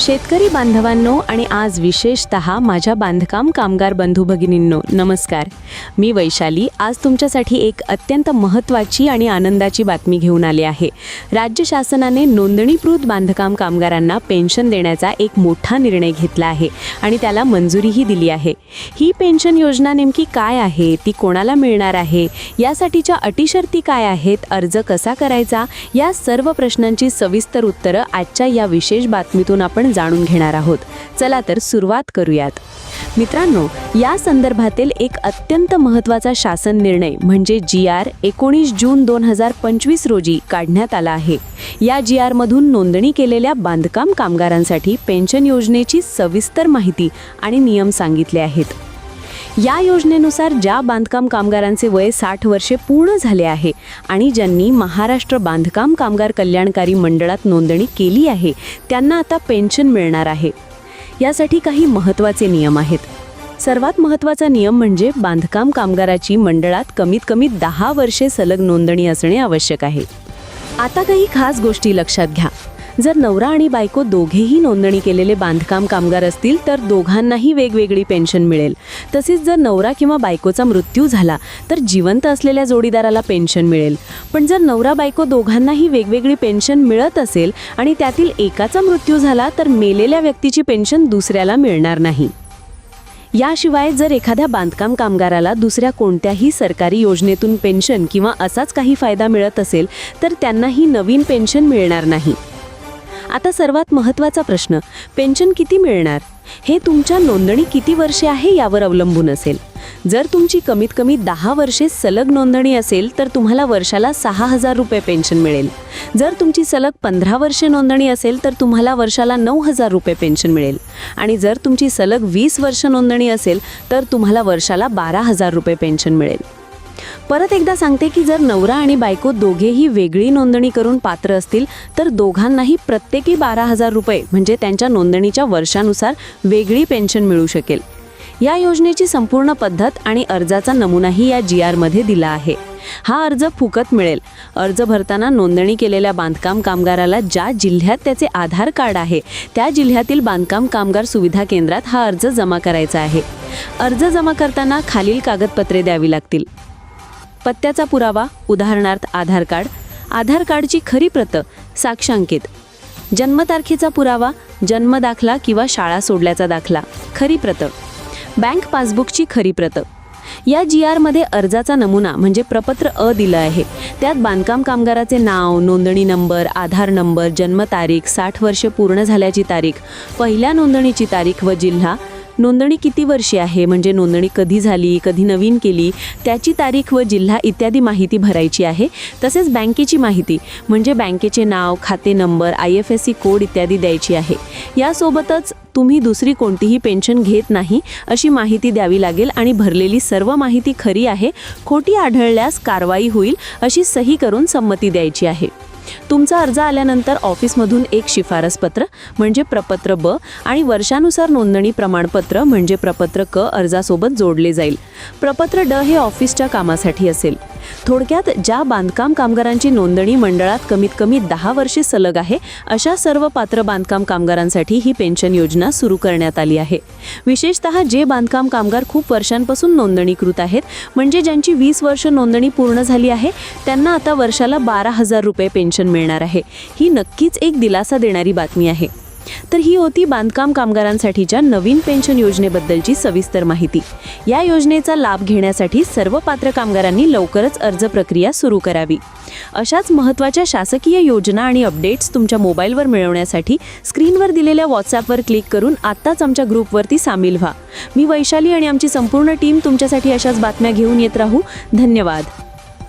शेतकरी बांधवांनो आणि आज विशेषत माझ्या बांधकाम कामगार बंधू भगिनींनो नमस्कार. मी वैशाली. आज तुमच्यासाठी एक अत्यंत महत्त्वाची आणि आनंदाची बातमी घेऊन आली आहे. राज्य शासनाने नोंदणीकृत बांधकाम कामगारांना पेन्शन देण्याचा एक मोठा निर्णय घेतला आहे आणि त्याला मंजुरीही दिली आहे. ही पेन्शन योजना नेमकी काय आहे? ती कोणाला मिळणार आहे? यासाठीच्या अटी शर्ती काय आहेत? अर्ज कसा करायचा? या सर्व प्रश्नांची सविस्तर उत्तरं आजच्या या विशेष बातमीतून आपण जाणून घेणार आहोत. चला तर सुरुवात करूयात. मित्रांनो या संदर्भातील एक अत्यंत महत्त्वाचा शासन निर्णय म्हणजे जी आर एकोणीस जून दोन हजार पंचवीस रोजी काढण्यात आला आहे. या जी आरमधून नोंदणी केलेल्या बांधकाम कामगारांसाठी पेन्शन योजनेची सविस्तर माहिती आणि नियम सांगितले आहेत. या योजनेनुसार ज्या बांधकाम कामगारांचे वय साठ वर्षे पूर्ण झाले आहे आणि ज्यांनी महाराष्ट्र बांधकाम कामगार कल्याणकारी मंडळात नोंदणी केली आहे त्यांना आता पेन्शन मिळणार आहे. यासाठी काही महत्त्वाचे नियम आहेत. सर्वात महत्त्वाचा नियम म्हणजे बांधकाम कामगाराची मंडळात कमीत कमी दहा वर्षे सलग नोंदणी असणे आवश्यक आहे. आता काही खास गोष्टी लक्षात घ्या. जर नवरा आणि बायको दोघेही नोंदणी केलेले बांधकाम कामगार असतील तर दोघांनाही वेगवेगळी पेन्शन मिळेल. तसेच जर नवरा किंवा बायकोचा मृत्यू झाला तर जिवंत असलेल्या जोडीदाराला पेन्शन मिळेल. पण जर नवरा बायको दोघांनाही वेगवेगळी पेन्शन मिळत असेल आणि त्यातील एकाचा मृत्यू झाला तर मेलेल्या व्यक्तीची पेन्शन दुसऱ्याला मिळणार नाही. याशिवाय जर एखाद्या बांधकाम कामगाराला दुसऱ्या कोणत्याही सरकारी योजनेतून पेन्शन किंवा असाच काही फायदा मिळत असेल तर त्यांनाही नवीन पेन्शन मिळणार नाही. आता सर्वात महत्त्वाचा प्रश्न पेन्शन किती मिळणार? हे तुमच्या नोंदणी किती वर्षे आहे यावर अवलंबून असेल. जर तुमची कमीत कमी दहा वर्षे सलग नोंदणी असेल तर तुम्हाला वर्षाला सहा हजार रुपये पेन्शन मिळेल. जर तुमची सलग पंधरा वर्षे नोंदणी असेल तर तुम्हाला वर्षाला नऊ हजार रुपये पेन्शन मिळेल. आणि जर तुमची सलग वीस वर्ष नोंदणी असेल तर तुम्हाला वर्षाला बारा हजार रुपये पेन्शन मिळेल. परत एकदा सांगते की जर नवरा आणि बायको दोघेही वेगळी नोंदणी करून पात्र असतील तर दोघांनाही प्रत्येकी बारा हजार रुपये म्हणजे त्यांच्या नोंदणीच्या वर्षानुसार वेगळी पेन्शन मिळू शकेल. या योजनेची संपूर्ण पद्धत आणि अर्जाचा नमुनाही या जी आरमध्ये दिला आहे. हा अर्ज फुकत मिळेल. अर्ज भरताना नोंदणी केलेल्या बांधकाम कामगाराला ज्या जिल्ह्यात त्याचे आधार कार्ड आहे त्या जिल्ह्यातील बांधकाम कामगार सुविधा केंद्रात हा अर्ज जमा करायचा आहे. अर्ज जमा करताना खालील कागदपत्रे द्यावी लागतील. पत्त्याचा पुरावा उदाहरणार्थ आधार कार्ड आधार कार्डची खरी प्रत साक्षांकित जन्मतारखेचा पुरावा जन्मदाखला किंवा शाळा सोडल्याचा दाखला खरी प्रत. बँक पासबुकची खरी प्रत. या जी आरमध्ये अर्जाचा नमुना म्हणजे प्रपत्र अ दिलं आहे. त्यात बांधकाम कामगाराचे नाव नोंदणी नंबर आधार नंबर जन्मतारीख साठ वर्षे पूर्ण झाल्याची तारीख पहिल्या नोंदणीची तारीख व जिल्हा नोंदणी किती वर्षे आहे? म्हणजे नोंदणी कधी झाली कधी नवीन केली? त्याची तारीख व जिल्हा इत्यादी माहिती भरायची आहे. तसेच बँकेची माहिती म्हणजे बँकेचे नाव खाते number I F S C code इत्यादी द्यायची आहे. यासोबतच तुम्ही दुसरी कोणतीही पेन्शन घेत नाही अशी माहिती द्यावी लागेल आणि भरलेली सर्व माहिती खरी आहे खोटी आढळल्यास कारवाई होईल अशी सही करून संमती द्यायची आहे. तुमचा अर्ज आल्यानंतर ऑफिसमधून एक शिफारस पत्र म्हणजे प्रपत्र ब आणि वर्षानुसार नोंदणी प्रमाणपत्र म्हणजे प्रपत्र क अर्जासोबत जोडले जाईल. प्रपत्र ड हे ऑफिसच्या कामासाठी असेल. थोडक्यात ज्या बांधकाम कामगारांची नोंदणी मंडळात कमीत कमी दहा वर्षे सलग आहे अशा सर्व पात्र बांधकाम कामगारांसाठी ही पेन्शन योजना सुरू करण्यात आली आहे. विशेषतः जे बांधकाम कामगार खूप वर्षांपासून नोंदणीकृत आहेत म्हणजे ज्यांची वीस वर्ष नोंदणी पूर्ण झाली आहे त्यांना आता वर्षाला बारा हजार रुपये पेन्शन मिळणार आहे. ही नक्कीच एक दिलासा देणारी बातमी आहे. तर ही होती बांधकाम कामगारांसाठीच्या नवीन पेन्शन योजनेबद्दलची सविस्तर माहिती. या योजनेचा लाभ घेण्यासाठी सर्व पात्र कामगारांनी लवकरच अर्ज प्रक्रिया सुरू करावी. अशाच महत्त्वाच्या शासकीय योजना आणि अपडेट्स तुमच्या मोबाईलवर मिळवण्यासाठी स्क्रीनवर दिलेल्या व्हॉट्सॲपवर क्लिक करून आत्ताच आमच्या ग्रुपवरती सामील व्हा. मी वैशाली आणि आमची संपूर्ण टीम तुमच्यासाठी अशाच बातम्या घेऊन येत राहू. धन्यवाद.